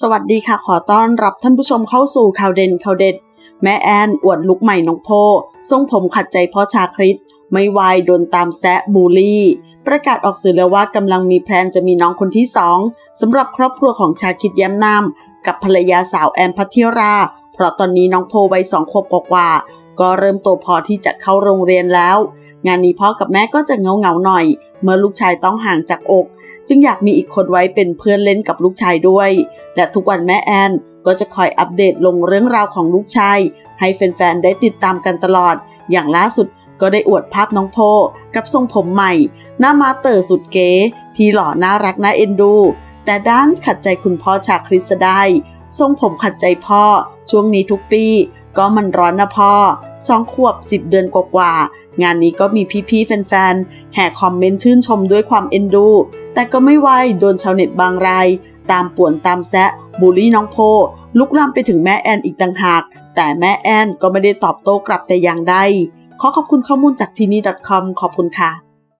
สวัสดีค่ะขอต้อนรับท่านผู้ชมเข้าสู่ข่าวเด่นข่าวเด็ด แม่แอนอวดลุกใหม่น้องโพทรงผมขัดใจพ่อชาคริตไม่วายโดนตามแซะบูลลี่ ประกาศออกสื่อแล้วว่ากำลังมีแพลนจะมีน้องคนที่สองสำหรับครอบครัวของชาคิดแย้มนามกับภรรยาสาวแอนพัทธิรา ราะตอนนี้น้องโพวัยสองขวบกว่าก็เริ่มโตพอที่จะเข้าโรงเรียนแล้ว งานนี้พ่อกับแม่ก็จะเงาเงาหน่อย เมื่อลูกชายต้องห่างจากอก จึงอยากมีอีกคนไว้เป็นเพื่อนเล่นกับลูกชายด้วย และทุกวันแม่แอนก็จะคอยอัปเดตลงเรื่องราวของลูกชาย ให้แฟนๆ ได้ติดตามกันตลอด อย่างล่าสุดก็ได้อวดภาพน้องโพกับทรงผมใหม่ หน้ามาเตอร์สุดเก๋ที่หล่อน่ารักน่าเอ็นดู แต่ด้านขัดใจคุณพ่อชาคริสได้ ทรงผมขัดใจพ่อ ช่วงนี้ทุกปี ก็มันร้อนนะพ่อสองขวบสิบเดือนกว่าๆ งานนี้ก็มีพี่ๆ แฟนๆ แห่คอมเมนต์ชื่นชมด้วยความเอ็นดู แต่ก็ไม่ไหวโดนชาวเน็ตบางราย ตามป่วนตามแซะบูลลี่น้องโพ ลุกลามไปถึงแม่แอนอีกต่างหาก แต่แม่แอนก็ไม่ได้ตอบโต้กลับแต่อย่างใด ขอขอบคุณข้อมูลจากทีนี่ .com ขอบคุณค่ะ